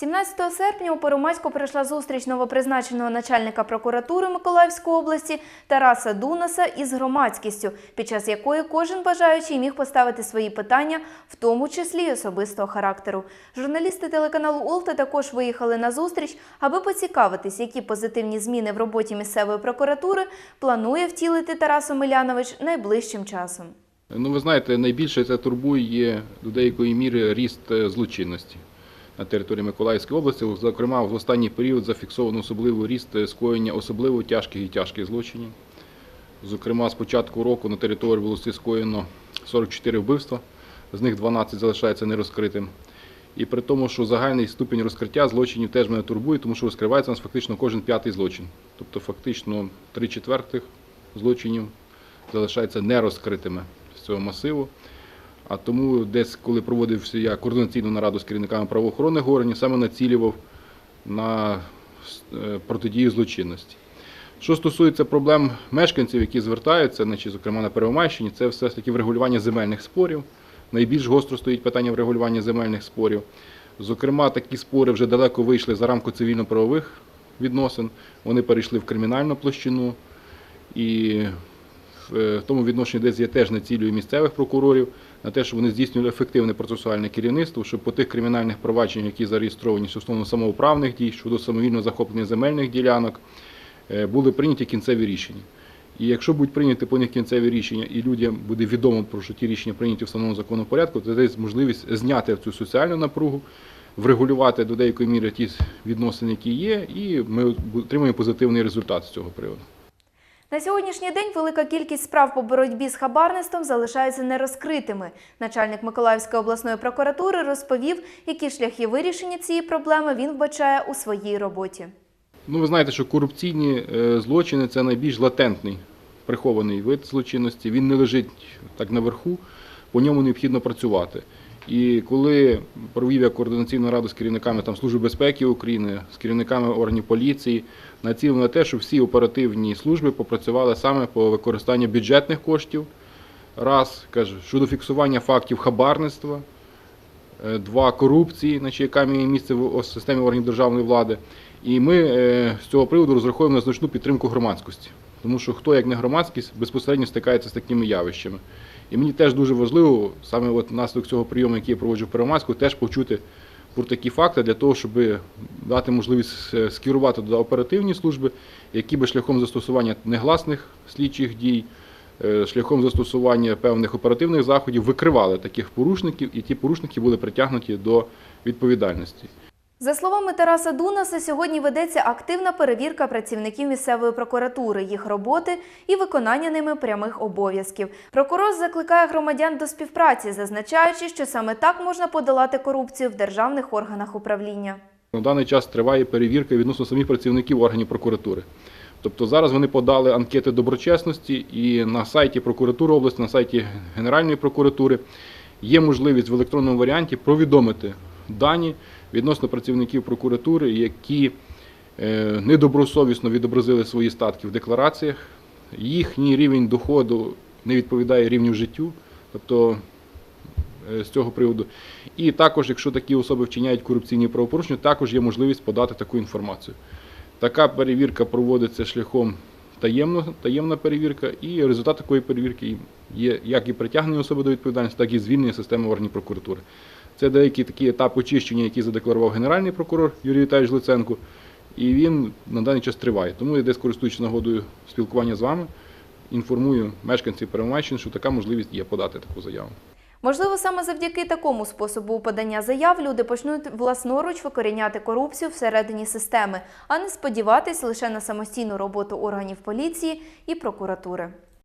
17 серпня у Первомайську пройшла зустріч новопризначеного начальника прокуратури Миколаївської області Тараса Дунаса із громадськістю, під час якої кожен бажаючий міг поставити свої питання, в тому числі й особистого характеру. Журналісти телеканалу Олта також виїхали на зустріч, аби поцікавитись, які позитивні зміни в роботі місцевої прокуратури планує втілити Тарас Омелянович найближчим часом. Ну, ви знаєте, найбільше це турбує до деякої міри ріст е, злочинності на території Миколаївської області. Зокрема, в останній період зафіксовано особливий ріст е, скоєння особливо тяжких і тяжких злочинів. Зокрема, з початку року на території області скоєно 44 вбивства, з них 12 залишається нерозкритим. І при тому, що загальний ступінь розкриття злочинів теж мене турбує, тому що розкривається у нас фактично кожен п'ятий злочин. Тобто, фактично, три четвертих злочинів залишаються нерозкритими з цього масиву. А тому десь, коли проводився я координаційну нараду з керівниками правоохоронних органів, саме націлював на е, протидію злочинності. Що стосується проблем мешканців, які звертаються, значить, зокрема на Первомайщині, це все ж таки врегулювання земельних спорів. Найбільш гостро стоїть питання врегулювання земельних спорів. Зокрема, такі спори вже далеко вийшли за рамку цивільно-правових відносин. Вони перейшли в кримінальну площину. І в е, тому відношенні десь я теж націлюю місцевих прокурорів на те, щоб вони здійснювали ефективне процесуальне керівництво, щоб по тих кримінальних провадженнях, які зареєстровані стосовно самоуправних дій щодо самовільного захоплення земельних ділянок, е, були прийняті кінцеві рішення. І якщо будуть прийняті по них кінцеві рішення, і людям буде відомо про що ті рішення прийняті в встановленому законному порядку, то десь можливість зняти цю соціальну напругу, врегулювати до деякої міри ті відносини, які є, і ми отримуємо позитивний результат з цього приводу. На сьогоднішній день велика кількість справ по боротьбі з хабарництвом залишаються нерозкритими. Начальник Миколаївської обласної прокуратури розповів, які шляхи вирішення цієї проблеми він вбачає у своїй роботі. Ну, ви знаєте, що корупційні е, злочини це найбільш латентний прихований вид злочинності. Він не лежить так наверху, по ньому необхідно працювати. І коли провів я координаційну раду з керівниками там, Служби безпеки України, з керівниками органів поліції, націлено на те, щоб всі оперативні служби попрацювали саме по використанню бюджетних коштів. Раз, каже, щодо фіксування фактів хабарництва, Е, два корупції, значить, яка має місце в системі органів державної влади. І ми е, з цього приводу розраховуємо на значну підтримку громадськості. Тому що хто, як не громадськість, безпосередньо стикається з такими явищами. І мені теж дуже важливо, саме от внаслідок цього прийому, який я проводжу в Первомайську, теж почути про такі факти для того, щоб дати можливість е, скерувати туди оперативні служби, які би шляхом застосування негласних слідчих дій, е, шляхом застосування певних оперативних заходів викривали таких порушників, і ті порушники були притягнуті до відповідальності. За словами Тараса Дунаса, сьогодні ведеться активна перевірка працівників місцевої прокуратури, їх роботи і виконання ними прямих обов'язків. Прокурор закликає громадян до співпраці, зазначаючи, що саме так можна подолати корупцію в державних органах управління. На даний час триває перевірка відносно самих працівників органів прокуратури. Тобто зараз вони подали анкети доброчесності і на сайті прокуратури області, на сайті Генеральної прокуратури є можливість в електронному варіанті повідомити дані відносно працівників прокуратури, які е, недобросовісно відобразили свої статки в деклараціях. Їхній рівень доходу не відповідає рівню життю. Тобто е, з цього приводу. І також, якщо такі особи вчиняють корупційні правопорушення, також є можливість подати таку інформацію. Така перевірка проводиться шляхом таємно, таємна перевірка, і результат такої перевірки є як і притягнення особи до відповідальності, так і звільнення системи органів прокуратури. Це деякий такий етап очищення, який задекларував генеральний прокурор Юрій Віталійович Луценко, і він на даний час триває. Тому я десь користуючись нагодою спілкування з вами, інформую мешканців Первомайщини, що така можливість є подати таку заяву. Можливо, саме завдяки такому способу подання заяв люди почнуть власноруч викоріняти корупцію всередині системи, а не сподіватись лише на самостійну роботу органів поліції і прокуратури.